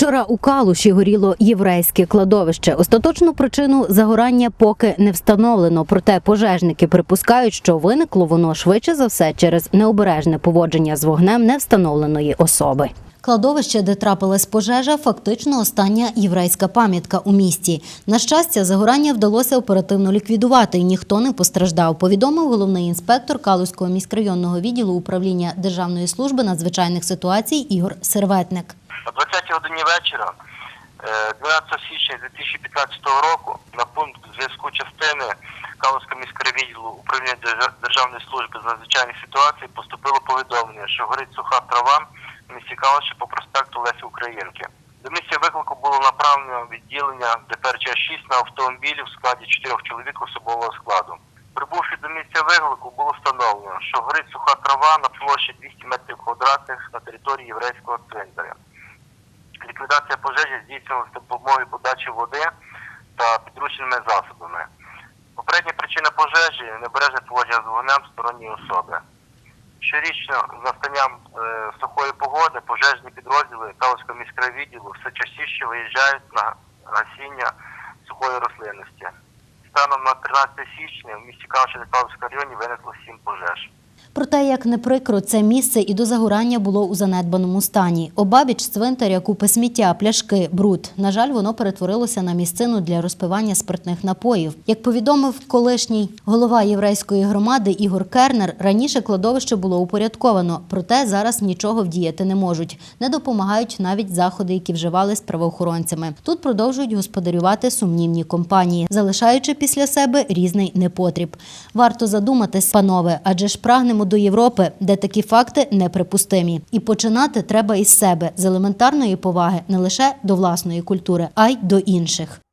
Вчора у Калуші горіло єврейське кладовище. Остаточну причину загорання поки не встановлено. Проте пожежники припускають, що виникло воно швидше за все через необережне поводження з вогнем невстановленої особи. Кладовище, де трапилась пожежа, фактично остання єврейська пам'ятка у місті. На щастя, загорання вдалося оперативно ліквідувати, і ніхто не постраждав. Повідомив головний інспектор Калузького міськрайонного відділу управління Державної служби надзвичайних ситуацій Ігор Серветник. О 20 годині вечора, е, 12 січня 2015 року, на пункт зв'язку частини Калуського міського відділу управління Держа- Державної служби з надзвичайних ситуацій поступило повідомлення, що горить суха трава в місті Калуші по проспекту Лесі Українки. До місця виклику було направлено відділення ДПРЧ-6 на автомобілі в складі чотирьох чоловік особового складу. Прибувши до місця виклику, було встановлено, що горить суха трава на площі 200 метрів квадратних на території єврейського цвинтаря. Ліквідація пожежі здійснювалася допомогою подачі води та підручними засобами. Попередня причина пожежі небережне поводження з вогнем сторонньої особи. Щорічно з настанням е, сухої погоди пожежні підрозділи Калуського міського відділу все частіше виїжджають на гасіння сухої рослинності. Станом на 13 січня в місті Калуші та Калуському районі виникло 7 пожеж. Проте, як не прикро, це місце і до загорання було у занедбаному стані. Обабіч цвинтаря купи сміття, пляшки, бруд. На жаль, воно перетворилося на місцину для розпивання спиртних напоїв. Як повідомив колишній голова єврейської громади Ігор Кернер, раніше кладовище було упорядковано, проте зараз нічого вдіяти не можуть. Не допомагають навіть заходи, які вживались правоохоронцями. Тут продовжують господарювати сумнівні компанії, залишаючи після себе різний непотріб. Варто задуматись, панове, адже ж прагнемо до Європи, де такі факти неприпустимі. І починати треба із себе з елементарної поваги не лише до власної культури, а й до інших.